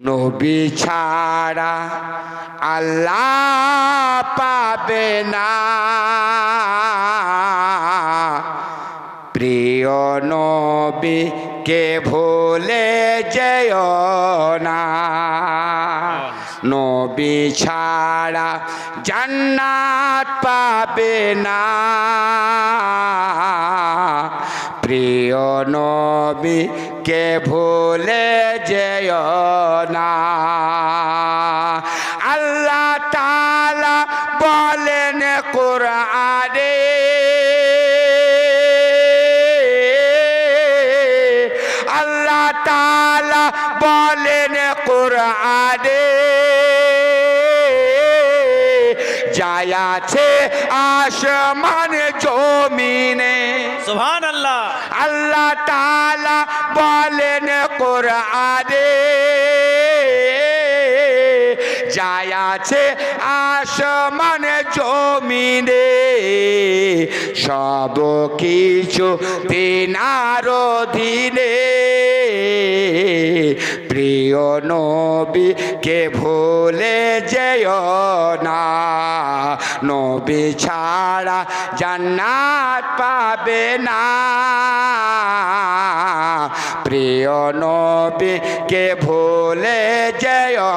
নবী ছাড়া আল্লাহ পাবে না। প্রিয় নবী কে ভুলে যেও না। নবী ছাড়া জান্নাত পাবে না। প্রিয় নবী কে ভুলে যেও না। আল্লাহ তালা বলেন কোরআনে আল্লাহ তালা বলেন কোরআনে যাই আছে আসমান জমিনে। সুবহান আল্লাহ আল্লাহ তালা বলেন কোরআনে। যাই আছে আসমান জমিনে। সব কিছু তিনার অধীনে। প্রিয় নবী কে ভুলে যেও না। নবী ছাড়া জান্নাত পাবে না। প্রিয় নবী কে ভুলে যেও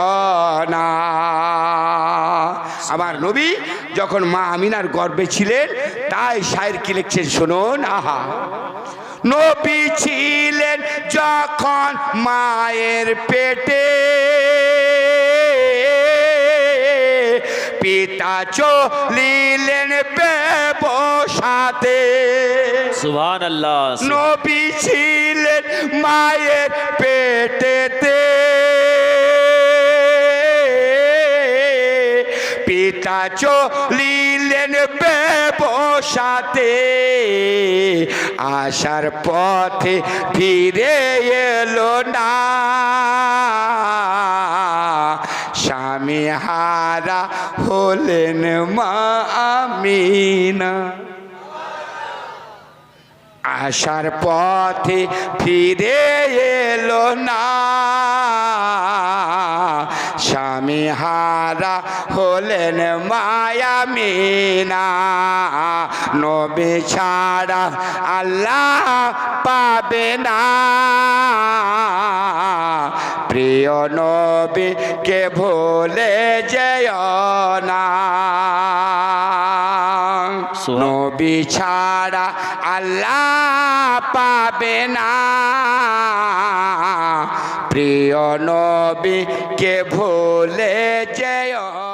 না। আমার নবী যখন মা আমিনার গর্বে ছিলেন তাই শায়ের কি লিখছেন শুনুন আহা। নবী ছিলেন যখন মায়ের পেটে পিতা চলিলেন ব্যবসাতে। আল্লাহ নবী ছিলেন মায়ের পেটেতে। পিতা চলিলেন ব্যবসাতে। আসার পথে ফিরে এলো না। স্বামী হারা হলেন মা আমিনা। আসার পথে ফিরে এলো না। স্বামী হারা হলেন মায়া মিনা। নবী ছাড়া আল্লাহ পাবে না। প্রিয় নবী কে ভুলে যেও না। নবী ছাড়া আল্লাহ পাবে না। প্রিয় নবী কে ভুলে যেও।